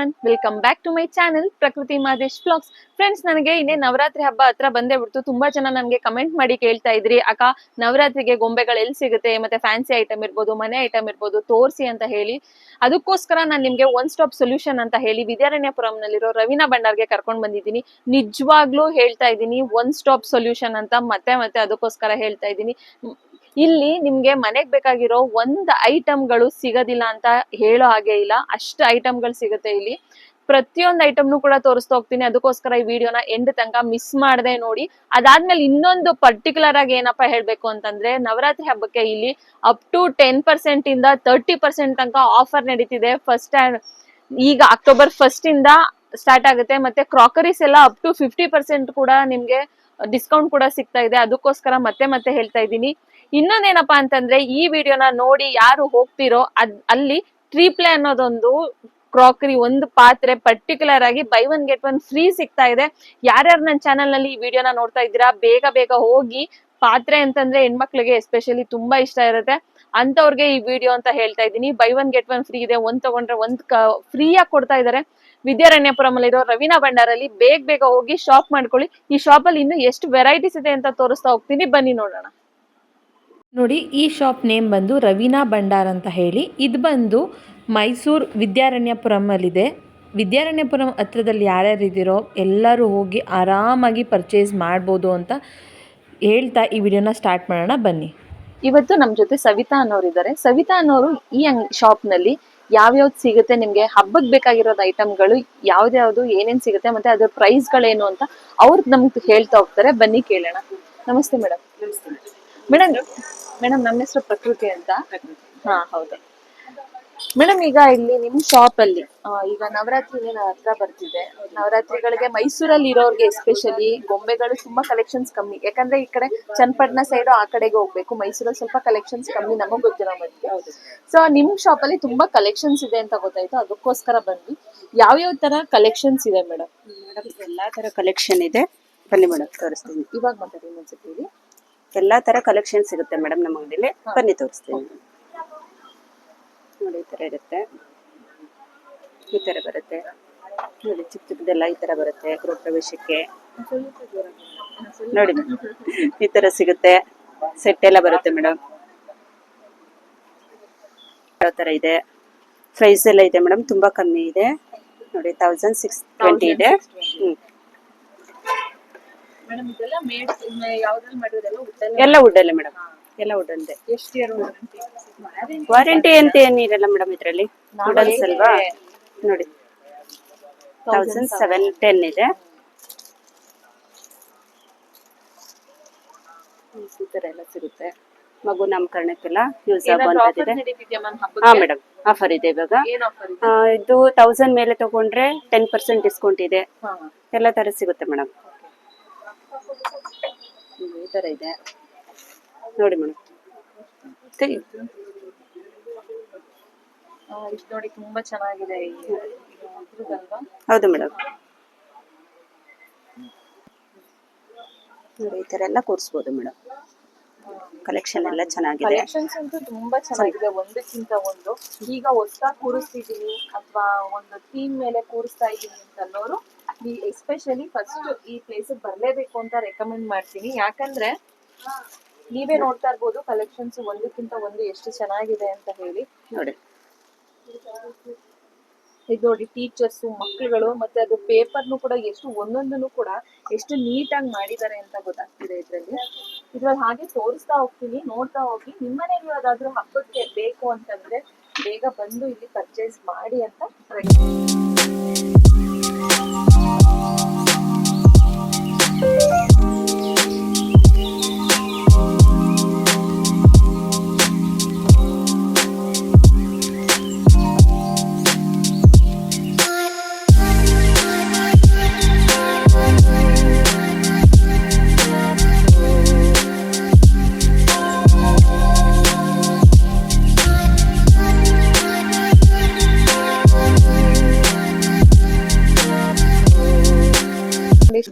One welcome back to my channel Prakruthi Madesh blogs friends ನನಗೆ ಇನ್ನೇ ನವರಾತ್ರಿ ಹಬ್ಬ ಹತ್ರ ಬಂದೇ ಬಿಡ್ತು. ತುಂಬಾ ಜನ ನನಗೆ ಕಮೆಂಟ್ ಮಾಡಿ ಕೇಳ್ತಾ ಇದ್ರಿ. ಅಕ್ಕ, ನವರಾತ್ರಿಗೆ ಗೊಂಬೆಗಳು ಎಲ್ಲಿ ಸಿಗುತ್ತೆ? ಮತ್ತೆ ಫ್ಯಾನ್ಸಿ ಐಟಮ್ ಇರ್ಬೋದು, ಮನೆ ಐಟಮ್ ಇರ್ಬೋದು, ತೋರಿಸಿ ಅಂತ ಹೇಳಿ. ಅದಕ್ಕೋಸ್ಕರ ನಾನು ನಿಮ್ಗೆ ಒನ್ ಸ್ಟಾಪ್ ಸೊಲ್ಯೂಷನ್ ಅಂತ ಹೇಳಿ ವಿದ್ಯಾರಣ್ಯಪುರಂನಲ್ಲಿರೋ ರವೀನಾ ಭಂಡಾರ್ಗೆ ಕರ್ಕೊಂಡು ಬಂದಿದ್ದೀನಿ. ನಿಜವಾಗ್ಲೂ ಹೇಳ್ತಾ ಇದ್ದೀನಿ ಒನ್ ಸ್ಟಾಪ್ ಸೊಲ್ಯೂಷನ್ ಅಂತ ಮತ್ತೆ ಮತ್ತೆ ಅದಕ್ಕೋಸ್ಕರ ಹೇಳ್ತಾ ಇದ್ದೀನಿ. ಇಲ್ಲಿ ನಿಮ್ಗೆ ಮನೆಗ್ ಬೇಕಾಗಿರೋ ಒಂದ್ ಐಟಮ್ಗಳು ಸಿಗೋದಿಲ್ಲ ಅಂತ ಹೇಳೋ ಹಾಗೆ ಇಲ್ಲ. ಅಷ್ಟು ಐಟಮ್ಗಳು ಸಿಗುತ್ತೆ ಇಲ್ಲಿ. ಪ್ರತಿಯೊಂದು ಐಟಮ್ನು ಕೂಡ ತೋರಿಸ್ತಾ ಹೋಗ್ತೀನಿ. ಅದಕ್ಕೋಸ್ಕರ ಈ ವಿಡಿಯೋನ ಎಂಡ್ ತನಕ ಮಿಸ್ ಮಾಡದೆ ನೋಡಿ. ಅದಾದ್ಮೇಲೆ ಇನ್ನೊಂದು ಪರ್ಟಿಕ್ಯುಲರ್ ಆಗಿ ಏನಪ್ಪಾ ಹೇಳ್ಬೇಕು ಅಂತಂದ್ರೆ, ನವರಾತ್ರಿ ಹಬ್ಬಕ್ಕೆ ಇಲ್ಲಿ ಅಪ್ ಟು ಟೆನ್ ಪರ್ಸೆಂಟ್ ಇಂದ ತರ್ಟಿ ಪರ್ಸೆಂಟ್ ತನಕ ಆಫರ್ ನಡೀತಿದೆ. ಫಸ್ಟ್ ಈಗ ಅಕ್ಟೋಬರ್ ಫಸ್ಟ್ ಇಂದ ಸ್ಟಾರ್ಟ್ ಆಗುತ್ತೆ. ಮತ್ತೆ ಕ್ರಾಕರೀಸ್ ಎಲ್ಲ ಅಪ್ ಟು ಫಿಫ್ಟಿ ಪರ್ಸೆಂಟ್ ಕೂಡ ನಿಮ್ಗೆ ಡಿಸ್ಕೌಂಟ್ ಕೂಡ ಸಿಗ್ತಾ ಇದೆ. ಅದಕ್ಕೋಸ್ಕರ ಮತ್ತೆ ಮತ್ತೆ ಹೇಳ್ತಾ ಇದ್ದೀನಿ. ಇನ್ನೊಂದೇನಪ್ಪಾ ಅಂತಂದ್ರೆ ಈ ವಿಡಿಯೋನ ನೋಡಿ ಯಾರು ಹೋಗ್ತಿರೋ ಅದ್ ಅಲ್ಲಿ ಟ್ರೀಪ್ಲೆ ಅನ್ನೋದೊಂದು ಕ್ರಾಕರಿ ಒಂದು ಪಾತ್ರೆ ಪರ್ಟಿಕ್ಯುಲರ್ ಆಗಿ buy one get one free ಸಿಗ್ತಾ ಇದೆ. ಯಾರ್ಯಾರು ನನ್ನ ಚಾನಲ್ನಲ್ಲಿ ಈ ವಿಡಿಯೋನ ನೋಡ್ತಾ ಇದ್ದೀರಾ, ಬೇಗ ಬೇಗ ಹೋಗಿ ಪಾತ್ರೆ ಅಂತಂದ್ರೆ ಹೆಣ್ಮಕ್ಳಿಗೆ ಎಸ್ಪೆಷಲಿ ತುಂಬಾ ಇಷ್ಟ ಇರುತ್ತೆ. ಅಂತವ್ರಿಗೆ ಈ ವಿಡಿಯೋ ಅಂತ ಹೇಳ್ತಾ ಇದ್ದೀನಿ. Buy one get one free ಇದೆ. ಒಂದ್ ತಗೊಂಡ್ರೆ ಒಂದ್ ಫ್ರೀ ಆಗಿ ಕೊಡ್ತಾ ಇದಾರೆ. ವಿದ್ಯಾರಣ್ಯಪುರಂ ಅಲ್ಲಿರೋ ರವೀನಾ ಭಂಡಾರಲ್ಲಿ ಬೇಗ ಬೇಗ ಹೋಗಿ ಶಾಪ್ ಮಾಡ್ಕೊಳ್ಳಿ. ಈ ಶಾಪ್ ಅಲ್ಲಿ ಇನ್ನು ಎಷ್ಟು ವೆರೈಟೀಸ್ ಇದೆ ಅಂತ ತೋರಿಸ್ತಾ ಹೋಗ್ತೀನಿ. ಬನ್ನಿ ನೋಡೋಣ. ನೋಡಿ ಈ ಶಾಪ್ ನೇಮ್ ಬಂದು ರವೀನಾ ಭಂಡಾರ್ ಅಂತ ಹೇಳಿ. ಇದು ಬಂದು ಮೈಸೂರು ವಿದ್ಯಾರಣ್ಯಪುರಮಲ್ಲಿದೆ ವಿದ್ಯಾರಣ್ಯಪುರಂ ಹತ್ರದಲ್ಲಿ ಯಾರ್ಯಾರು ಇದ್ದೀರೋ ಎಲ್ಲರೂ ಹೋಗಿ ಆರಾಮಾಗಿ ಪರ್ಚೇಸ್ ಮಾಡ್ಬೋದು ಅಂತ ಹೇಳ್ತಾ ಈ ವಿಡಿಯೋನ ಸ್ಟಾರ್ಟ್ ಮಾಡೋಣ. ಬನ್ನಿ. ಇವತ್ತು ನಮ್ಮ ಜೊತೆ ಸವಿತಾ ಅನ್ನೋರು ಇದ್ದಾರೆ ಸವಿತಾ ಅನ್ನೋರು ಈ ಶಾಪ್ನಲ್ಲಿ ಯಾವ್ಯಾವ್ದು ಸಿಗುತ್ತೆ ನಿಮಗೆ ಹಬ್ಬಕ್ಕೆ ಬೇಕಾಗಿರೋದು ಐಟಮ್ಗಳು ಯಾವ್ದ್ಯಾವ್ದು ಏನೇನು ಸಿಗುತ್ತೆ ಮತ್ತೆ ಅದ್ರ ಪ್ರೈಸ್ಗಳೇನು ಅಂತ ಅವ್ರು ನಮ್ಗೆ ಹೇಳ್ತಾ ಹೋಗ್ತಾರೆ. ಬನ್ನಿ ಕೇಳೋಣ. ನಮಸ್ತೆ ಮೇಡಮ್. ಮೇಡಮ್ ಮೇಡಮ್ ನಮ್ಮ ಹೆಸರು ಪ್ರಕೃತಿ ಅಂತ. ಹಾ ಹೌದು. ಮೇಡಮ್ ಈಗ ಇಲ್ಲಿ ನಿಮ್ ಶಾಪ್ ಅಲ್ಲಿ ಆ, ಈಗ ನವರಾತ್ರಿ ಹತ್ರ ಬರ್ತಿದೆ. ನವರಾತ್ರಿಗಳಿಗೆ ಮೈಸೂರಲ್ಲಿ ಇರೋರ್ಗೆ ಎಸ್ಪೆಷಲಿ ಗೊಂಬೆಗಳು ತುಂಬಾ ಕಲೆಕ್ಷನ್ಸ್ ಕಮ್ಮಿ. ಯಾಕಂದ್ರೆ ಈ ಕಡೆ ಚನ್ನಪಟ್ಟಣ ಸೈಡ್ ಆ ಕಡೆಗೆ ಹೋಗ್ಬೇಕು. ಮೈಸೂರಲ್ಲಿ ಸ್ವಲ್ಪ ಕಲೆಕ್ಷನ್ಸ್ ಕಮ್ಮಿ ನಮಗ್ ಗೊತ್ತಿರೋ ಮಟ್ಟಿಗೆ. ಸೊ ನಿಮ್ ಶಾಪ್ ಅಲ್ಲಿ ತುಂಬಾ ಕಲೆಕ್ಷನ್ಸ್ ಇದೆ ಅಂತ ಗೊತ್ತಾಯ್ತು. ಅದಕ್ಕೋಸ್ಕರ ಬಂದ್ವಿ ಯಾವ್ಯಾವ ತರ ಕಲೆಕ್ಷನ್ಸ್ ಇದೆ ಮೇಡಮ್? ಮೇಡಮ್ ಎಲ್ಲಾ ತರ ಕಲೆಕ್ಷನ್ ಇದೆ. ಬನ್ನಿ ಮೇಡಮ್ ತೋರಿಸ್ತೀನಿ. ಇವಾಗ ಮಾತಾಡಿ ಇನ್ನೊಂದ್ಸತಿ ಹೇಳಿ. ಎಲ್ಲಾ ತರ ಕಲೆಕ್ಷನ್ ಸಿಗುತ್ತೆ ಮೇಡಮ್ ನಮ್ಮ ಅಂಗಡಿಲಿ. ಬನ್ನಿ ತೋರಿಸ್ತೀನಿ. ನೋಡಿ ಈ ತರ ಇರುತ್ತೆ. ಈ ತರ ಬರುತ್ತೆ. ನೋಡಿ ಚಿಕ್ಕ ಚಿಕ್ಕದೆಲ್ಲ ಈ ತರ ಬರುತ್ತೆ ಗೃಹ ಪ್ರವೇಶಕ್ಕೆ. ನೋಡಿ. ಈ ತರ ಸಿಗುತ್ತೆ. ಸೆಟ್ ಎಲ್ಲ ಬರುತ್ತೆ ಮೇಡಮ್ ಯಾವ ತರ ಇದೆ? ಪ್ರೈಸ್ ಎಲ್ಲ ಇದೆ ಮೇಡಮ್ ತುಂಬಾ ಕಮ್ಮಿ ಇದೆ. ನೋಡಿ ತೌಸಂಡ್ ಸಿಕ್ಸ್ ಟ್ವೆಂಟಿ ಇದೆ. ಹ್ಮ್. ಮೇಡಮ್ ಇದೆಲ್ಲ ಮೇಡ್ ಯಾವ್ದ್ರಲ್ಲಿ ಮಾಡಿರೋದೆಲ್ಲ ಉದ್ದೆಲ್ಲ ಎಲ್ಲ ವುಡ್ ಅಲ್ಲೇ ಮೇಡಮ್ ಎಲ್ಲ ವುಡ್ ಅಂತೆ ಎಷ್ಟು ಇಯರ್ ವಾರಂಟಿ ಅಂತ ಏನಿರಲ್ಲ ಮೇಡಮ್ ಇದ್ರಲ್ಲಿ. ವುಡನ್ಸ್ ಅಲ್ವಾ? ನೋಡಿ. ತೌಸಂಡ್ ಸೆವೆನ್ ಟೆನ್ ಇದೆ. ಈ ತರ ಎಲ್ಲ ಸಿಗುತ್ತೆ. ಮಗು ನಾಮಕರಣಕ್ಕೆಲ್ಲ ಯೂಸ್ ಆಗುವಂತದಿದೆ ಹಾ ಮೇಡಮ್ ಆಫರ್ ಇದೆ ಇವಾಗ. ಇದೆ? ತೌಸಂಡ್ ಮೇಲೆ ತಗೊಂಡ್ರೆ ಟೆನ್ ಪರ್ಸೆಂಟ್ ಡಿಸ್ಕೌಂಟ್ ಇದೆ. ಎಲ್ಲ ತರ ಸಿಗುತ್ತೆ ಮೇಡಮ್ ಈ ತರ ಇದೆ. ನೋಡಿ ಮೇಡಮ್. ಇದ್ ನೋಡಿ ತುಂಬಾ ಚೆನ್ನಾಗಿದೆ ಹೌದು ಮೇಡಮ್. ನೋಡಿ ಈ ತರ ಎಲ್ಲ ಕೂರಿಸ್ಬೋದು ಮೇಡಮ್. ಕಲೆಕ್ಷನ್ ಎಲ್ಲ ಚೆನ್ನಾಗಿದೆ. ಕಲೆಕ್ಷನ್ಸ್ ಅಂತೂ ತುಂಬಾ ಚೆನ್ನಾಗಿದೆ ಒಂದಕ್ಕಿಂತ ಒಂದು. ಈಗ ಹೊಸ ಕೂರಿಸ್ತಿದೀನಿ ಅಥವಾ ಒಂದು ಥೀಮ್ ಮೇಲೆ ಕೂರಿಸ್ತಾ ಇದ್ದೀನಿ ಅಂತ ಅನ್ನೋರು ಎಸ್ಪೆಷಲಿ ಫಸ್ಟ್ ಈ ಪ್ಲೇಸ್ ಬರಲೇಬೇಕು ಅಂತ ರೆಕಮೆಂಡ್ ಮಾಡ್ತೀನಿ. ಯಾಕಂದ್ರೆ ನೀವೇ ನೋಡ್ತಾ ಇರ್ಬೋದು ಕಲೆಕ್ಷನ್ಸ್ ಒಂದಕ್ಕಿಂತ ಒಂದು ಎಷ್ಟು ಚೆನ್ನಾಗಿದೆ ಅಂತ ಹೇಳಿ. ನೋಡಿ. ಇದು ನೋಡಿ ಟೀಚರ್ಸ್ ಮಕ್ಕಳುಗಳು ಮತ್ತೆ ಅದು ಪೇಪರ್ನು ಕೂಡ ಎಷ್ಟು ಒಂದೊಂದನ್ನು ಕೂಡ ಎಷ್ಟು ನೀಟಾಗಿ ಮಾಡಿದ್ದಾರೆ ಅಂತ ಗೊತ್ತಾಗ್ತಿದೆ ಇದ್ರಲ್ಲಿ. ಇದ್ರಲ್ಲಿ ಹಾಗೆ ತೋರಿಸ್ತಾ ಹೋಗ್ತೀನಿ ನೋಡ್ತಾ ಹೋಗಿ. ನಿಮ್ಮನೆಗೆ ಯಾವ್ದಾದ್ರು ಹಬ್ಬಕ್ಕೆ ಬೇಕು ಅಂತಂದ್ರೆ ಬೇಗ ಬಂದು ಇಲ್ಲಿ ಪರ್ಚೇಸ್ ಮಾಡಿ ಅಂತ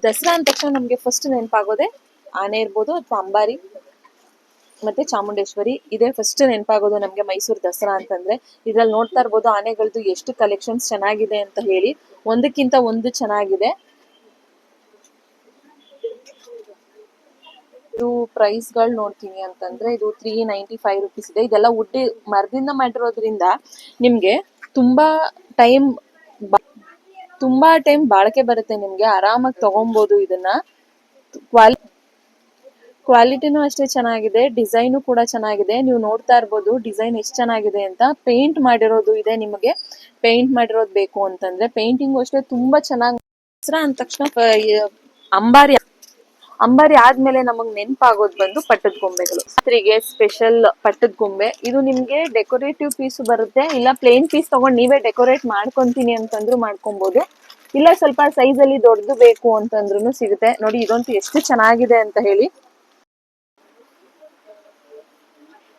ದಸರಾ ಅಂದ ತಕ್ಷಣ ನಮ್ಗೆ ಫಸ್ಟ್ ನೆನಪಾಗೋದೆ ಆನೆ ಇರ್ಬೋದು ಅಥವಾ ಅಂಬಾರಿ ಮತ್ತೆ ಚಾಮುಂಡೇಶ್ವರಿ. ಇದೇ ಫಸ್ಟ್ ನೆನಪಾಗೋದು ನಮ್ಗೆ ಮೈಸೂರು ದಸರಾ ಅಂತಂದ್ರೆ. ಇದ್ರಲ್ಲಿ ನೋಡ್ತಾ ಇರ್ಬೋದು ಆನೆಗಳದ್ದು ಎಷ್ಟು ಕಲೆಕ್ಷನ್ಸ್ ಚೆನ್ನಾಗಿದೆ ಅಂತ ಹೇಳಿ. ಒಂದಕ್ಕಿಂತ ಒಂದು ಚೆನ್ನಾಗಿದೆ. ಇದು ಪ್ರೈಸ್ಗಳು ನೋಡ್ತೀನಿ ಅಂತಂದ್ರೆ ಇದು ತ್ರೀ ನೈಂಟಿ ಫೈವ್ ರುಪೀಸ್ ಇದೆ. ಇದೆಲ್ಲ ಉಡ್ಡಿ ಮರದಿಂದ ಮಾಡಿರೋದ್ರಿಂದ ನಿಮ್ಗೆ ತುಂಬಾ ಟೈಮ್ ತುಂಬಾ ಟೈಮ್ ಬಾಳಿಕೆ ಬರುತ್ತೆ ನಿಮ್ಗೆ, ಆರಾಮಾಗಿ ತಗೊಬಹುದು ಇದನ್ನ. ಕ್ವಾಲಿ ಕ್ವಾಲಿಟಿನೂ ಅಷ್ಟೇ ಚೆನ್ನಾಗಿದೆ ಡಿಸೈನು ಕೂಡ ಚೆನ್ನಾಗಿದೆ. ನೀವು ನೋಡ್ತಾ ಇರ್ಬೋದು ಡಿಸೈನ್ ಎಷ್ಟು ಚೆನ್ನಾಗಿದೆ ಅಂತ. ಪೇಂಟ್ ಮಾಡಿರೋದು ಇದೆ ನಿಮಗೆ. ಪೇಂಟ್ ಮಾಡಿರೋದು ಬೇಕು ಅಂತಂದ್ರೆ ಪೇಂಟಿಂಗ್ ಅಷ್ಟೇ ತುಂಬಾ ಚೆನ್ನಾಗಿ ಅಂದ ತಕ್ಷಣ ಅಂಬಾರಿ ಅಂಬಾರಿ ಆದ್ಮೇಲೆ ನಮಗ್ ನೆನಪಾಗೋದು ಬಂದು ಪಟ್ಟದ ಗೊಂಬೆಗಳು. ಸ್ತ್ರೀಗೆ ಸ್ಪೆಷಲ್ ಪಟ್ಟದ ಗೊಂಬೆ. ಇದು ನಿಮ್ಗೆ ಡೆಕೋರೇಟಿವ್ ಪೀಸ್ ಬರುತ್ತೆ. ಇಲ್ಲ ಪ್ಲೇನ್ ಪೀಸ್ ತಗೊಂಡ್ ನೀವೇ ಡೆಕೋರೇಟ್ ಮಾಡ್ಕೊಂತೀನಿ ಅಂತಂದ್ರು ಮಾಡ್ಕೊಬಹುದು ಇಲ್ಲ ಸ್ವಲ್ಪ ಸೈಜ್ ಅಲ್ಲಿ ದೊಡ್ಡದು ಬೇಕು ಅಂತಂದ್ರು ಸಿಗುತ್ತೆ. ನೋಡಿ, ಇದಂತೂ ಎಷ್ಟು ಚೆನ್ನಾಗಿದೆ ಅಂತ ಹೇಳಿ.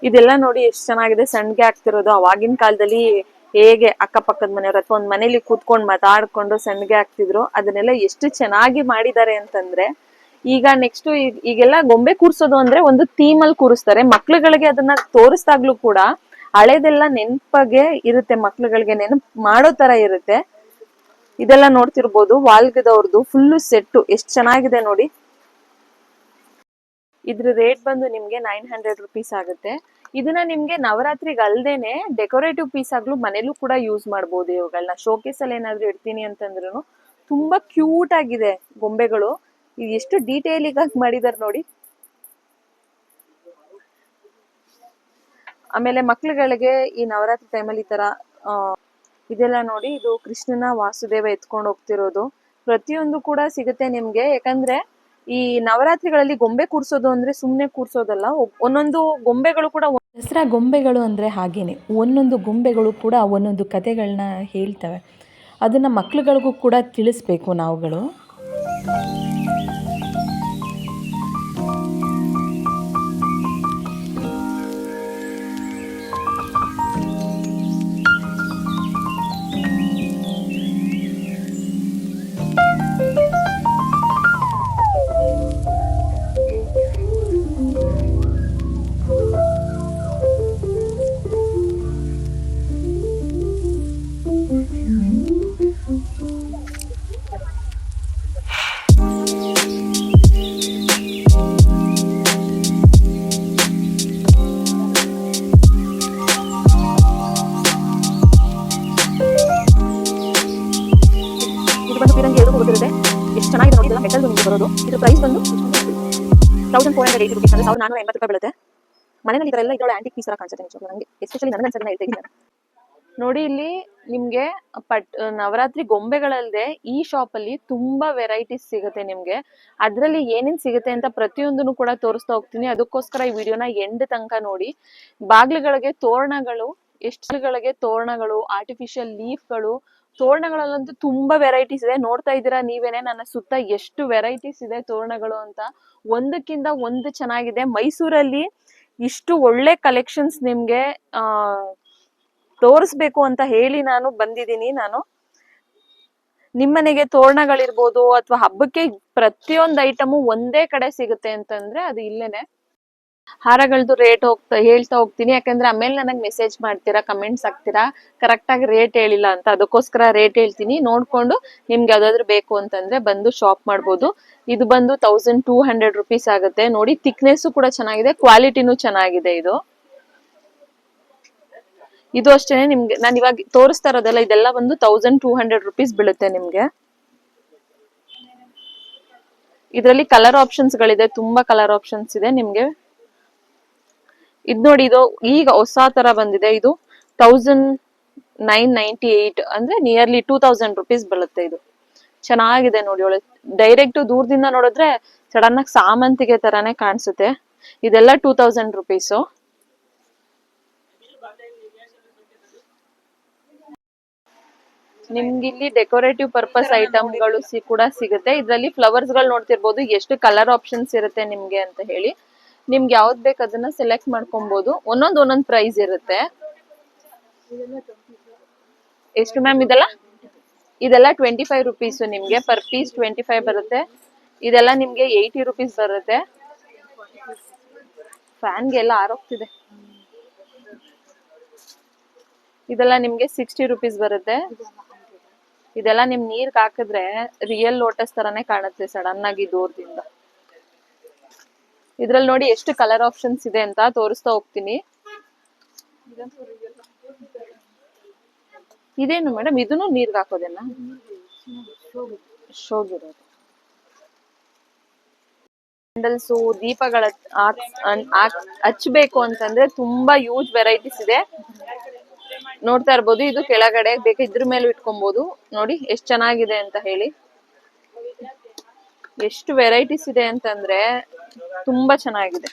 ಇದೆಲ್ಲ ನೋಡಿ ಎಷ್ಟು ಚೆನ್ನಾಗಿದೆ. ಸಣ್ಣಗೆ ಆಗ್ತಿರೋದು. ಅವಾಗಿನ ಕಾಲದಲ್ಲಿ ಹೇಗೆ ಅಕ್ಕಪಕ್ಕದ ಮನೆಯವ್ರ ಅಥವಾ ಒಂದ್ ಮನೇಲಿ ಕೂತ್ಕೊಂಡು ಮಾತಾಡ್ಕೊಂಡು ಸಣ್ಣಗೆ ಆಗ್ತಿದ್ರು. ಅದನ್ನೆಲ್ಲ ಎಷ್ಟು ಚೆನ್ನಾಗಿ ಮಾಡಿದ್ದಾರೆ ಅಂತಂದ್ರೆ ಈಗ ನೆಕ್ಸ್ಟ್ ಈಗೆಲ್ಲ ಗೊಂಬೆ ಕೂರ್ಸೋದು ಅಂದ್ರೆ ಒಂದು ಥೀಮ್ ಅಲ್ಲಿ ಕೂರಿಸ್ತಾರೆ. ಮಕ್ಳುಗಳಿಗೆ ಅದನ್ನ ತೋರಿಸ್ದಾಗ್ಲೂ ಕೂಡ ಹಳೇದೆಲ್ಲ ನೆನ್ಪಗೆ ಇರುತ್ತೆ, ಮಕ್ಳುಗಳಿಗೆ ನೆನಪು ಮಾಡೋ ತರ ಇರುತ್ತೆ. ಇದೆಲ್ಲ ನೋಡ್ತಿರ್ಬೋದು ವಾಲ್ಗದವ್ರದ್ದು ಫುಲ್ಲು ಸೆಟ್ಟು ಎಷ್ಟು ಚೆನ್ನಾಗಿದೆ ನೋಡಿ. ಇದ್ರ ರೇಟ್ ಬಂದು ನಿಮ್ಗೆ ನೈನ್ ಹಂಡ್ರೆಡ್ ರುಪೀಸ್ ಆಗುತ್ತೆ. ಇದನ್ನ ನಿಮ್ಗೆ ನವರಾತ್ರಿಗೆ ಅಲ್ದೇನೆ ಡೆಕೋರೇಟಿವ್ ಪೀಸ್ ಆಗ್ಲೂ ಮನೇಲೂ ಕೂಡ ಯೂಸ್ ಮಾಡ್ಬೋದು ಇವುಗಳನ್ನ ಶೋಕೇಸ್ ಅಲ್ಲಿ ಏನಾದ್ರು ಇಡ್ತೀನಿ ಅಂತಂದ್ರು ತುಂಬಾ ಕ್ಯೂಟ್ ಆಗಿದೆ ಗೊಂಬೆಗಳು. ಇದು ಎಷ್ಟು ಡೀಟೇಲಿಂಗ್ ಆಗಿ ಮಾಡಿದಾರೆ ನೋಡಿ. ಆಮೇಲೆ ಮಕ್ಳುಗಳಿಗೆ ಈ ನವರಾತ್ರಿ ಟೈಮಲ್ಲಿ ಈ ತರ ಇದೆಲ್ಲ ನೋಡಿ ಇದು ಕೃಷ್ಣನ ವಾಸುದೇವ ಎತ್ಕೊಂಡು ಹೋಗ್ತಿರೋದು. ಪ್ರತಿಯೊಂದು ಕೂಡ ಸಿಗುತ್ತೆ ನಿಮ್ಗೆ. ಯಾಕಂದ್ರೆ ಈ ನವರಾತ್ರಿಗಳಲ್ಲಿ ಗೊಂಬೆ ಕೂರ್ಸೋದು ಅಂದ್ರೆ ಸುಮ್ನೆ ಕೂರ್ಸೋದಲ್ಲ ಒಂದೊಂದು ಗೊಂಬೆಗಳು ಕೂಡ ದಸರಾ ಗೊಂಬೆಗಳು ಅಂದ್ರೆ ಹಾಗೇನೆ. ಒಂದೊಂದು ಗೊಂಬೆಗಳು ಕೂಡ ಒಂದೊಂದು ಕತೆಗಳನ್ನ ಹೇಳ್ತವೆ. ಅದನ್ನ ಮಕ್ಳುಗಳಿಗೂ ಕೂಡ ತಿಳಿಸ್ಬೇಕು ನಾವುಗಳು. ಸಾವಿರದ ನಾನೂರ ಎಂಬತ್ತು ರೂಪಾಯಿ ಬೀಳುತ್ತೆ ಮನೆಯಲ್ಲಿ ಇದೆಲ್ಲ ಇದೊಳ ಆಂಟಿಕ್ ಪೀಸ್ ಕಾಣಿಸುತ್ತೆ ನಿಜವಾಗ್ಲೂ ನನಗೆ ಎಸ್ಪೆಷಲಿ ನನ್ನ ಅನ್ಸಲ್ಲ ಹೇಳ್ತಾ ಇದ್ದೀನಿ. ನೋಡಿ ಇಲ್ಲಿ ನಿಮ್ಗೆ ಪಟ್ ನವರಾತ್ರಿ ಗೊಂಬೆಗಳಲ್ಲದೆ ಈ ಶಾಪ್ ಅಲ್ಲಿ ತುಂಬಾ ವೆರೈಟೀಸ್ ಸಿಗುತ್ತೆ ನಿಮ್ಗೆ. ಅದ್ರಲ್ಲಿ ಏನೇನ್ ಸಿಗುತ್ತೆ ಅಂತ ಪ್ರತಿಯೊಂದನ್ನು ಕೂಡ ತೋರಿಸ್ತಾ ಹೋಗ್ತೀನಿ. ಅದಕ್ಕೋಸ್ಕರ ಈ ವಿಡಿಯೋನ ಎಂಡ್ ತನಕ ನೋಡಿ. ಬಾಗ್ಲುಗಳಿಗೆ ತೋರಣಗಳು ಎಷ್ಟುಗಳಿಗೆ ತೋರಣಗಳು ಆರ್ಟಿಫಿಷಿಯಲ್ ಲೀಫ್ಗಳು ತೋರಣಗಳಲ್ಲಂತೂ ತುಂಬಾ ವೆರೈಟೀಸ್ ಇದೆ. ನೋಡ್ತಾ ಇದ್ದೀರಾ ನೀವೇನೆ? ನನ್ನ ಸುತ್ತ ಎಷ್ಟು ವೆರೈಟೀಸ್ ಇದೆ ತೋರಣಗಳು ಅಂತ. ಒಂದಕ್ಕಿಂತ ಒಂದು ಚೆನ್ನಾಗಿದೆ. ಮೈಸೂರಲ್ಲಿ ಇಷ್ಟು ಒಳ್ಳೆ ಕಲೆಕ್ಷನ್ಸ್ ನಿಮ್ಗೆ, ಆ, ತೋರಿಸ್ಬೇಕು ಅಂತ ಹೇಳಿ ನಾನು ಬಂದಿದ್ದೀನಿ. ನಾನು ನಿಮ್ಮನೆಗೆ ತೋರಣಗಳಿರ್ಬೋದು ಅಥವಾ ಹಬ್ಬಕ್ಕೆ ಪ್ರತಿಯೊಂದು ಐಟಮು ಒಂದೇ ಕಡೆ ಸಿಗುತ್ತೆ ಅಂತಂದ್ರೆ ಅದು ಇಲ್ಲೇನೆ. ಹಾರಗಳದ್ದು ರೇಟ್ ಹೋಗ್ತಾ, ಹೇಳ್ತಾ ಹೋಗ್ತೀನಿ. ಯಾಕಂದ್ರೆ ಆಮೇಲೆ ನನಗೆ ಮೆಸೇಜ್ ಮಾಡ್ತೀರಾ ಕಮೆಂಟ್ಸ್ ಹಾಕ್ತೀರಾ ಕರೆಕ್ಟ್ ಆಗಿ ರೇಟ್ ಹೇಳಿಲ್ಲ ಅಂತ. ಅದಕ್ಕೋಸ್ಕರ ರೇಟ್ ಹೇಳ್ತೀನಿ. ನೋಡ್ಕೊಂಡು ನಿಮ್ಗೆ ಯಾವ್ದಾದ್ರು ಬೇಕು ಅಂತಂದ್ರೆ ಬಂದು ಶಾಪ್ ಮಾಡ್ಬೋದು. ಇದು ಬಂದು ತೌಸಂಡ್ ಟೂ ಹಂಡ್ರೆಡ್ ರುಪೀಸ್ ಆಗುತ್ತೆ. ನೋಡಿ ಥಿಕ್ನೆಸ್ ಕೂಡ ಚೆನ್ನಾಗಿದೆ ಕ್ವಾಲಿಟಿನೂ ಚೆನ್ನಾಗಿದೆ ಇದು. ಇದು ಅಷ್ಟೇನೆ ನಿಮ್ಗೆ, ನಾನು ಇವಾಗ ತೋರಿಸ್ತಾ ಇರೋದೆಲ್ಲ ಇದೆಲ್ಲ ಬಂದು ತೌಸಂಡ್ ಟೂ ಹಂಡ್ರೆಡ್ ರುಪೀಸ್ ಬೀಳುತ್ತೆ ನಿಮ್ಗೆ. ಇದರಲ್ಲಿ ಕಲರ್ ಆಪ್ಷನ್ಸ್ ಗಳಿದೆ, ತುಂಬಾ ಕಲರ್ ಆಪ್ಷನ್ಸ್ ಇದೆ ನಿಮ್ಗೆ. ಇದ್ ನೋಡಿ, ಇದು ಈಗ ಹೊಸ ತರ ಬಂದಿದೆ. ಇದು ತೌಸಂಡ್ ನೈನ್ ನೈಂಟಿ ಏಟ್ ಅಂದ್ರೆ ನಿಯರ್ಲಿ ಟೂ ತೌಸಂಡ್ ರುಪೀಸ್ ಬರುತ್ತೆ ಇದು. ಚೆನ್ನಾಗಿದೆ ನೋಡಿ ಒಳ್ಳೆ ಡೈರೆಕ್ಟ್ ದೂರದಿಂದ ನೋಡಿದ್ರೆ ಸಡನ್ ಆಗಿ ಸಾಮಂತಿಗೆ ತರಾನೇ ಕಾಣಿಸುತ್ತೆ. ಇದೆಲ್ಲ ಟೂ ತೌಸಂಡ್ ರುಪೀಸು ನಿಮ್ಗೆ ಇಲ್ಲಿ ಡೆಕೋರೇಟಿವ್ ಪರ್ಪಸ್ ಐಟಮ್ಗಳು ಕೂಡ ಸಿಗುತ್ತೆ. ಇದರಲ್ಲಿ ಫ್ಲವರ್ಸ್ಗಳು ನೋಡ್ತಿರ್ಬೋದು. ಎಷ್ಟು ಕಲರ್ ಆಪ್ಷನ್ಸ್ ಇರುತ್ತೆ ನಿಮ್ಗೆ ಅಂತ ಹೇಳಿ. ನಿಮ್ಗೆ ಯಾವ್ದು ಬೇಕು ಅದನ್ನ ಸೆಲೆಕ್ಟ್ ಮಾಡ್ಕೊಬಹುದು ಒಂದೊಂದ್ ಒಂದೊಂದ್ ಪ್ರೈಸ್ ಇರುತ್ತೆ. ಎಷ್ಟು ಮ್ಯಾಮ್ ಇದೆಲ್ಲ? ಇದೆಲ್ಲ ಟ್ವೆಂಟಿ ಫೈವ್ ರುಪೀಸ್ ನಿಮ್ಗೆ. ಪರ್ ಪೀಸ್ ಟ್ವೆಂಟಿ ಫೈವ್ ಬರುತ್ತೆ. ಇದೆಲ್ಲ ನಿಮ್ಗೆ ಏಯ್ಟಿ ರುಪೀಸ್ ಬರುತ್ತೆ. ಫ್ಯಾನ್ಗೆ ಎಲ್ಲ ಆರೋಗ್ತಿದೆ. ಇದೆಲ್ಲ ನಿಮ್ಗೆ ಸಿಕ್ಸ್ಟಿ ರುಪೀಸ್ ಬರುತ್ತೆ. ಇದೆಲ್ಲ ನಿಮ್ ನೀರ್ಗ್ ಹಾಕಿದ್ರೆ ರಿಯಲ್ ಲೋಟಸ್ ತರಾನೇ ಕಾಣುತ್ತೆ ಸಡನ್ ಆಗಿ ದೂರದಿಂದ. ಇದ್ರಲ್ಲಿ ನೋಡಿ ಎಷ್ಟು ಕಲರ್ ಆಪ್ಷನ್ಸ್ ಇದೆ ಅಂತ ತೋರಿಸ್ತಾ ಹೋಗ್ತೀನಿ. ಇದೇನು ಮೇಡಮ್? ಇದನ್ನು ನೀರ್ಗ್ ಹಾಕೋದೇನಾ? ಶೋಗಿರೋದು. ದೀಪಗಳ ಹಚ್ಬೇಕು ಅಂತಂದ್ರೆ ತುಂಬಾ ಯೂಸ್ ವೆರೈಟೀಸ್ ಇದೆ. ನೋಡ್ತಾ ಇರ್ಬೋದು, ಇದು ಕೆಳಗಡೆ ಬೇಕು ಇದ್ರ ಮೇಲೂ ಇಟ್ಕೊಬಹುದು ನೋಡಿ, ಎಷ್ಟ್ ಚೆನ್ನಾಗಿದೆ ಅಂತ ಹೇಳಿ. ಎಷ್ಟು ವೆರೈಟೀಸ್ ಇದೆ ಅಂತಂದ್ರೆ ತುಂಬಾ ಚೆನ್ನಾಗಿದೆ.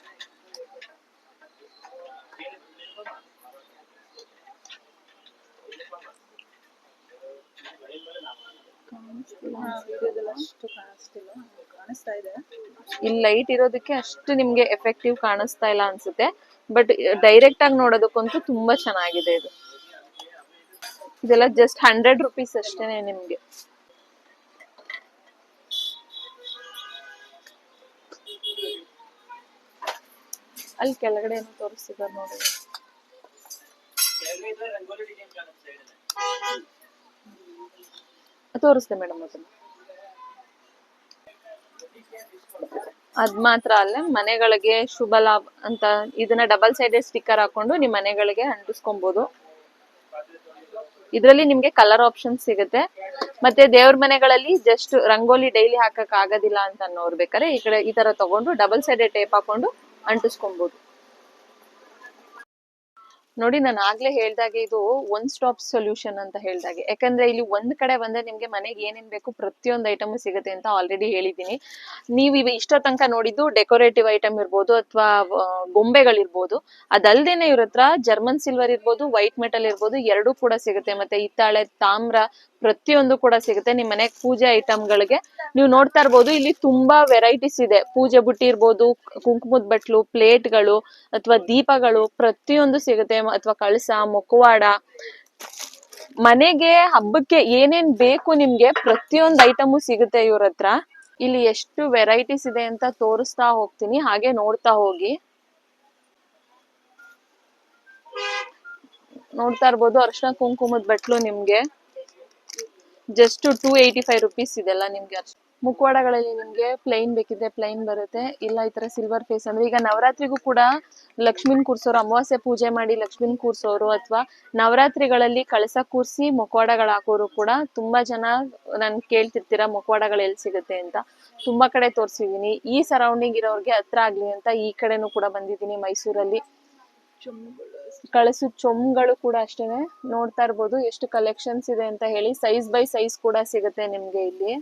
ಇಲ್ಲಿ ಲೈಟ್ ಇರೋದಕ್ಕೆ ಅಷ್ಟು ನಿಮ್ಗೆ ಎಫೆಕ್ಟಿವ್ ಕಾಣಿಸ್ತಾ ಇಲ್ಲ ಅನ್ಸುತ್ತೆ. ಬಟ್ ಡೈರೆಕ್ಟ್ ಆಗಿ ನೋಡೋದಕ್ಕಂತೂ ತುಂಬಾ ಚೆನ್ನಾಗಿದೆ ಇದು. ಇದೆಲ್ಲ ಜಸ್ಟ್ ಹಂಡ್ರೆಡ್ ರುಪೀಸ್ ಅಷ್ಟೇನೆ ನಿಮ್ಗೆ. ಅಲ್ಲಿ ಕೆಳಗಡೆ ಏನೋ ತೋರಿಸ್ತಿದ್ದಾರೆ ನೋಡಿ ತೋರಿಸ್ತೆ ಮೇಡಮ್ ಅದನ್ನ. ಅದ್ ಮಾತ್ರ ಅಲ್ಲ ಮನೆಗಳಿಗೆ ಶುಭ ಲಾಭ ಅಂತ ಇದನ್ನ ಡಬಲ್ ಸೈಡೆಡ್ ಸ್ಟಿಕ್ಕರ್ ಹಾಕೊಂಡು ನಿಮ್ ಮನೆಗಳಿಗೆ ಅಂಟಿಸ್ಕೊಬಹುದು ಇದ್ರಲ್ಲಿ ನಿಮ್ಗೆ ಕಲರ್ ಆಪ್ಷನ್ ಸಿಗುತ್ತೆ. ಮತ್ತೆ ದೇವ್ರ ಮನೆಗಳಲ್ಲಿ ಜಸ್ಟ್ ರಂಗೋಲಿ ಡೈಲಿ ಹಾಕಕ್ ಆಗೋದಿಲ್ಲ ಅಂತ ನೋಡ್ಬೇಕಾರೆ ಈ ಕಡೆ ಈ ತರ ತಗೊಂಡು ಡಬಲ್ ಸೈಡೆಡ್ ಟೇಪ್ ಹಾಕೊಂಡು ಅಂಟಿಸ್ಕೊಬಹುದು ನೋಡಿ, ನಾನು ಆಗ್ಲೇ ಹೇಳ್ದಾಗೆ ಇದು ಒನ್ ಸ್ಟಾಪ್ ಸೊಲ್ಯೂಷನ್ ಅಂತ ಹೇಳ್ದಾಗೆ. ಯಾಕಂದ್ರೆ ಇಲ್ಲಿ ಒಂದ್ ಕಡೆ ಬಂದ್ರೆ ನಿಮ್ಗೆ ಮನೆಗೆ ಏನೇನ್ ಬೇಕು ಪ್ರತಿಯೊಂದು ಐಟಮ್ ಸಿಗುತ್ತೆ ಅಂತ ಆಲ್ರೆಡಿ ಹೇಳಿದೀನಿ ನೀವು ಇವ ಇಷ್ಟ ತನಕ ನೋಡಿದ್ದು ಡೆಕೋರೇಟಿವ್ ಐಟಮ್ ಇರ್ಬೋದು ಅಥವಾ ಗೊಂಬೆಗಳಿರ್ಬೋದು. ಅದಲ್ದೇನೆ ಇವ್ರ ಹತ್ರ ಜರ್ಮನ್ ಸಿಲ್ವರ್ ಇರ್ಬೋದು ವೈಟ್ ಮೆಟಲ್ ಇರ್ಬೋದು, ಎರಡೂ ಕೂಡ ಸಿಗುತ್ತೆ. ಮತ್ತೆ ಹಿತ್ತಾಳೆ, ತಾಮ್ರ ಪ್ರತಿಯೊಂದು ಕೂಡ ಸಿಗುತ್ತೆ ನಿಮ್ ಮನೆ ಪೂಜೆ ಐಟಮ್ಗಳಿಗೆ ನೀವು ನೋಡ್ತಾ ಇರ್ಬೋದು, ಇಲ್ಲಿ ತುಂಬಾ ವೆರೈಟೀಸ್ ಇದೆ. ಪೂಜೆ ಬುಟ್ಟಿ ಇರ್ಬೋದು, ಕುಂಕುಮದ ಬಟ್ಲು ಪ್ಲೇಟ್ಗಳು ಅಥವಾ ದೀಪಗಳು ಪ್ರತಿಯೊಂದು ಸಿಗುತ್ತೆ. ಅಥವಾ ಕಳಸ, ಮುಖವಾಡ, ಮನೆಗೆ, ಹಬ್ಬಕ್ಕೆ ಏನೇನ್ ಬೇಕು ನಿಮ್ಗೆ ಪ್ರತಿಯೊಂದು ಐಟಮು ಸಿಗುತ್ತೆ ಇವ್ರ ಹತ್ರ. ಇಲ್ಲಿ ಎಷ್ಟು ವೆರೈಟೀಸ್ ಇದೆ ಅಂತ ತೋರಿಸ್ತಾ ಹೋಗ್ತೀನಿ, ಹಾಗೆ ನೋಡ್ತಾ ಹೋಗಿ. ನೋಡ್ತಾ ಇರ್ಬೋದು, ಅರ್ಶಿನ ಕುಂಕುಮದ ಬಟ್ಲು ನಿಮ್ಗೆ. Just two eighty five rupees ಇದೆಲ್ಲ ನಿಮ್ಗೆ ಮುಖವಾಡಗಳಲ್ಲಿ ನಿಮ್ಗೆ ಪ್ಲೈನ್ ಬೇಕಿದ್ರೆ ಪ್ಲೈನ್ ಬರುತ್ತೆ, ಇಲ್ಲ ಈ ತರ ಸಿಲ್ವರ್ ಫೇಸ್ ಅಂದ್ರೆ ಈಗ ನವರಾತ್ರಿಗೂ ಕೂಡ ಲಕ್ಷ್ಮೀನ್ ಕೂರ್ಸೋರು, ಅಮಾವಾಸ್ಯೆ ಪೂಜೆ ಮಾಡಿ ಲಕ್ಷ್ಮೀನ್ ಕೂರ್ಸೋರು ಅಥವಾ ನವರಾತ್ರಿಗಳಲ್ಲಿ ಕಳಸ ಕೂರ್ಸಿ ಮುಖವಾಡಗಳು ಹಾಕೋರು ಕೂಡ ತುಂಬಾ ಜನ ನಾನು ಕೇಳ್ತಿರ್ತೀರ ಮುಖವಾಡಗಳು ಎಲ್ಲಿ ಸಿಗುತ್ತೆ ಅಂತ. ತುಂಬಾ ಕಡೆ ತೋರ್ಸಿದೀನಿ. ಈ ಸರೌಂಡಿಂಗ್ ಇರೋರ್ಗೆ ಹತ್ರ ಆಗ್ಲಿ ಅಂತ ಈ ಕಡೆನೂ ಕೂಡ ಬಂದಿದ್ದೀನಿ ಮೈಸೂರಲ್ಲಿ. ಕಳಸು ಚೊಂಬುಗಳು ಕೂಡ ಅಷ್ಟೇನೆ ನೋಡ್ತಾ ಇರ್ಬೋದು, ಎಷ್ಟು ಕಲೆಕ್ಷನ್ಸ್ ಇದೆ ಅಂತ ಹೇಳಿ ಸೈಜ್ ಬೈ ಸೈಜ್ ಕೂಡ ಸಿಗುತ್ತೆ ನಿಮ್ಗೆ ಇಲ್ಲಿ.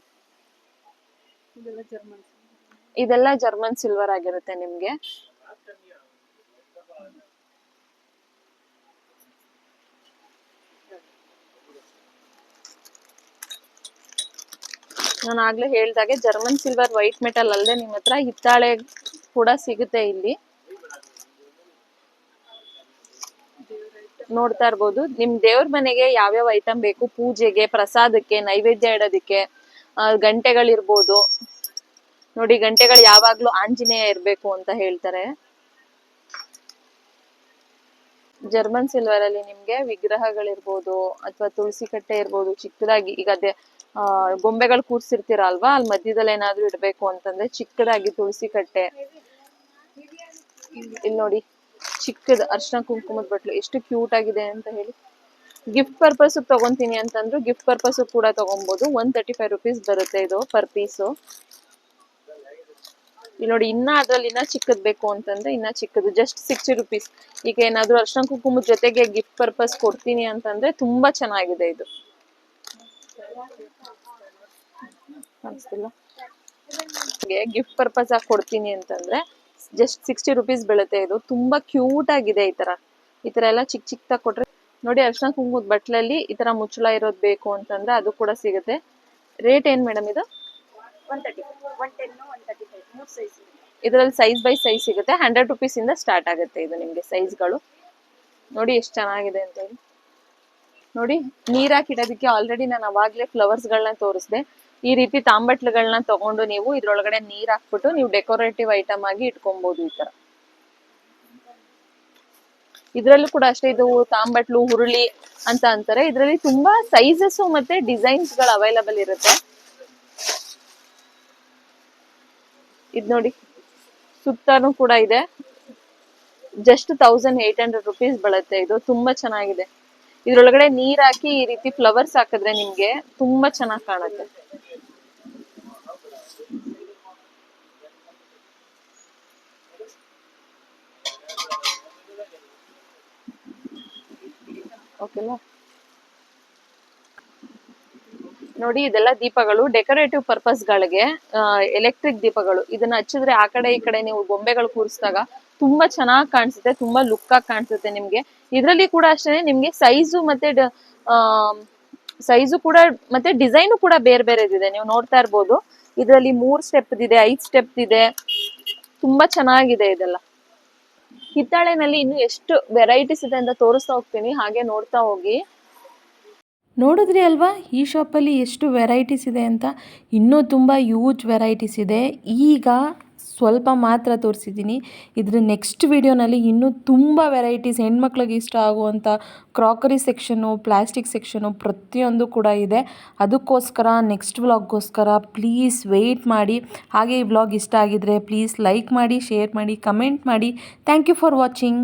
ಇದೆಲ್ಲ ಜರ್ಮನ್ ಸಿಲ್ವರ್ ಆಗಿರುತ್ತೆ. ನಿಮ್ಗೆ. ನಾನು ಆಗ್ಲೇ ಹೇಳ್ದಾಗೆ ಜರ್ಮನ್ ಸಿಲ್ವರ್ ವೈಟ್ ಮೆಟಲ್ ಅಲ್ಲದೆ ನಿಮ್ಮ ಹತ್ರ ಹಿತ್ತಾಳೆ ಕೂಡ ಸಿಗುತ್ತೆ ಇಲ್ಲಿ. ನೋಡ್ತಾ ಇರ್ಬೋದು. ನಿಮ್ ದೇವ್ರ ಮನೆಗೆ ಯಾವ್ಯಾವ ಐಟಮ್ ಬೇಕು? ಪೂಜೆಗೆ, ಪ್ರಸಾದಕ್ಕೆ, ನೈವೇದ್ಯ ಇಡೋದಿಕ್ಕೆ. ಗಂಟೆಗಳಿರ್ಬೋದು. ನೋಡಿ, ಗಂಟೆಗಳು ಯಾವಾಗ್ಲೂ ಆಂಜನೇಯ ಇರ್ಬೇಕು ಅಂತ ಹೇಳ್ತಾರೆ. ಜರ್ಮನ್ ಸಿಲ್ವರ್ ಅಲ್ಲಿ ನಿಮ್ಗೆ ವಿಗ್ರಹಗಳಿರ್ಬೋದು, ಅಥವಾ ತುಳಸಿ ಕಟ್ಟೆ ಇರ್ಬೋದು, ಚಿಕ್ಕದಾಗಿ, ಈಗ ಅದೇ, ಆ, ಗೊಂಬೆಗಳು ಕೂರ್ಸಿರ್ತೀರ ಅಲ್ವಾ? ಅಲ್ಲಿ ಮಧ್ಯದಲ್ಲಿ ಏನಾದ್ರೂ ಇಡ್ಬೇಕು ಅಂತಂದ್ರೆ ಚಿಕ್ಕದಾಗಿ ತುಳಸಿ ಕಟ್ಟೆ. ಇಲ್ಲಿ ನೋಡಿ, ಚಿಕ್ಕದ ಅರ್ಶನ ಕುಂಕುಮದ ಬಟ್ಲು ಎಷ್ಟು ಕ್ಯೂಟ್ ಆಗಿದೆ ಅಂತ ಹೇಳಿ. ಗಿಫ್ಟ್ ಪರ್ಪಸ್ ತಗೊಂತೀನಿ ಅಂತಂದ್ರು ಗಿಫ್ಟ್ ಪರ್ಪಸ್ ಕೂಡ ತಗೊಬಹುದು ಒನ್ ತರ್ಟಿ ಫೈವ್ ರುಪೀಸ್ ಬರುತ್ತೆ ಇದು ಪರ್ ಪೀಸು ಇಲ್ಲಿ ನೋಡಿ ಇನ್ನ ಅದ್ರಲ್ಲಿ ಇನ್ನ ಚಿಕ್ಕದ್ ಬೇಕು ಅಂತಂದ್ರೆ ಇನ್ನ ಚಿಕ್ಕದು. ಜಸ್ಟ್ ಸಿಕ್ಸ್ಟಿ ರುಪೀಸ್ ಈಗ ಏನಾದ್ರು ಅರ್ಶನ ಕುಂಕುಮದ ಜೊತೆಗೆ ಗಿಫ್ಟ್ ಪರ್ಪಸ್ ಕೊಡ್ತೀನಿ ಅಂತಂದ್ರೆ ತುಂಬಾ ಚೆನ್ನಾಗಿದೆ ಇದು. ಗಿಫ್ಟ್ ಪರ್ಪಸ್ ಆಗಿ ಕೊಡ್ತೀನಿ ಅಂತಂದ್ರೆ ಜಸ್ಟ್ ಸಿಕ್ಸ್ಟಿ ರುಪೀಸ್ ಬೀಳುತ್ತೆ ಇದು. ತುಂಬಾ ಕ್ಯೂಟ್ ಆಗಿದೆ ಈ ತರ. ಈ ತರ ಎಲ್ಲ ಚಿಕ್ಕ ಚಿಕ್ಕದಾಗ ಕೊಟ್ರೆ ನೋಡಿ ಅರ್ಶನ ಕುಂಕುಮದ ಬಟ್ಲಲ್ಲಿ ಈ ತರ ಮುಚ್ಚಳ ಇರೋದ್ ಬೇಕು ಅಂತಂದ್ರೆ ಅದು ಕೂಡ ಸಿಗುತ್ತೆ. ರೇಟ್ ಏನ್ ಮೇಡಮ್ ಇದು? ಇದರಲ್ಲಿ ಸೈಜ್ ಬೈ ಸೈಜ್ ಸಿಗುತ್ತೆ. ಹಂಡ್ರೆಡ್ ರುಪೀಸ್ ಇಂದ ಸ್ಟಾರ್ಟ್ ಆಗುತ್ತೆ ಇದು ನಿಮ್ಗೆ ಸೈಜ್ಗಳು ನೋಡಿ ಎಷ್ಟು ಚೆನ್ನಾಗಿದೆ ಅಂತ ಹೇಳಿ. ನೋಡಿ, ನೀರ್ ಹಾಕಿಡೋದಕ್ಕೆ ಆಲ್ರೆಡಿ ನಾನು ಅವಾಗ್ಲೇ ಫ್ಲವರ್ಸ್ ಗಳನ್ನ ತೋರಿಸ್ದೆ. ಈ ರೀತಿ ತಾಂಬಟ್ಲುಗಳನ್ನ ತಗೊಂಡು ನೀವು ಇದ್ರೊಳಗಡೆ ನೀರ್ ಹಾಕ್ಬಿಟ್ಟು ನೀವು ಡೆಕೋರೇಟಿವ್ ಐಟಮ್ ಆಗಿ ಇಟ್ಕೊಬಹುದು ಈ ತರ. ಇದ್ರಲ್ಲೂ ಕೂಡ ಅಷ್ಟೇ ಇದು ತಾಂಬಟ್ಲು, ಹುರುಳಿ ಅಂತ ಅಂತಾರೆ. ಇದ್ರಲ್ಲಿ ತುಂಬಾ ಸೈಜಸ್ ಮತ್ತೆ ಡಿಸೈನ್ಸ್ಗಳು ಅವೈಲಬಲ್ ಇರುತ್ತೆ. ಇದ್ ನೋಡಿ, ಸುತ್ತಾನು ಕೂಡ ಇದೆ. Just thousand eight hundred rupees ಬೀಳುತ್ತೆ ಇದು. ತುಂಬಾ ಚೆನ್ನಾಗಿದೆ. ಇದ್ರೊಳಗಡೆ ನೀರ್ ಹಾಕಿ ಈ ರೀತಿ ಫ್ಲವರ್ಸ್ ಹಾಕಿದ್ರೆ ನಿಮ್ಗೆ ತುಂಬಾ ಚೆನ್ನಾಗಿ ಕಾಣುತ್ತೆ. ಓಕೆನಾ? ನೋಡಿ, ಇದೆಲ್ಲ ದೀಪಗಳು ಡೆಕೋರೇಟಿವ್ ಪರ್ಪಸ್ ಗಳಿಗೆ ಎಲೆಕ್ಟ್ರಿಕ್ ದೀಪಗಳು. ಇದನ್ನ ಹಚ್ಚಿದ್ರೆ ಆ ಕಡೆ ಈ ಕಡೆ ನೀವು ಗೊಂಬೆಗಳು ಕೂರಿಸಿದಾಗ ತುಂಬಾ ಚೆನ್ನಾಗಿ ಕಾಣಿಸುತ್ತೆ, ತುಂಬಾ ಲುಕ್ ಆಗಿ ಕಾಣಿಸುತ್ತೆ ನಿಮ್ಗೆ. ಇದರಲ್ಲಿ ಕೂಡ ಅಷ್ಟೇ ನಿಮ್ಗೆ ಸೈಜು ಮತ್ತೆ ಸೈಜು ಕೂಡ ಮತ್ತೆ ಡಿಸೈನು ಕೂಡ ಬೇರೆ ಬೇರೆದಿದೆ. ನೀವು ನೋಡ್ತಾ ಇರ್ಬೋದು. ಇದರಲ್ಲಿ ಮೂರ್ ಸ್ಟೆಪ್ ಇದೆ, ಐದ್ ಸ್ಟೆಪ್ ಇದೆ. ತುಂಬಾ ಚೆನ್ನಾಗಿದೆ ಇದೆಲ್ಲ. ಹಿತ್ತಾಳೆನಲ್ಲಿ ಇನ್ನು ಎಷ್ಟು ವೆರೈಟೀಸ್ ಇದೆ ಅಂತ ತೋರಿಸ್ತಾ ಹೋಗ್ತೀನಿ, ಹಾಗೆ ನೋಡ್ತಾ ಹೋಗಿ. ನೋಡಿದ್ರಿ ಅಲ್ವಾ, ಈ ಶಾಪಲ್ಲಿ ಎಷ್ಟು ವೆರೈಟೀಸ್ ಇದೆ ಅಂತ? ಇನ್ನೂ ತುಂಬ ಯೂಜ್ ವೆರೈಟೀಸ್ ಇದೆ. ಈಗ ಸ್ವಲ್ಪ ಮಾತ್ರ ತೋರಿಸಿದ್ದೀನಿ. ಇದರ ನೆಕ್ಸ್ಟ್ ವಿಡಿಯೋನಲ್ಲಿ ಇನ್ನೂ ತುಂಬ ವೆರೈಟೀಸ್ ಹೆಣ್ಮಕ್ಳಿಗೆ ಇಷ್ಟ ಆಗುವಂಥ ಕ್ರಾಕರಿ ಸೆಕ್ಷನು ಪ್ಲಾಸ್ಟಿಕ್ ಸೆಕ್ಷನು ಪ್ರತಿಯೊಂದು ಕೂಡ ಇದೆ. ಅದಕ್ಕೋಸ್ಕರ ನೆಕ್ಸ್ಟ್ ವ್ಲಾಗ್ಗೋಸ್ಕರ ಪ್ಲೀಸ್ ವೆಯ್ಟ್ ಮಾಡಿ. ಹಾಗೆ ಈ ವ್ಲಾಗ್ ಇಷ್ಟ ಆಗಿದ್ರೆ ಪ್ಲೀಸ್ ಲೈಕ್ ಮಾಡಿ ಶೇರ್ ಮಾಡಿ ಕಮೆಂಟ್ ಮಾಡಿ. Thank you for watching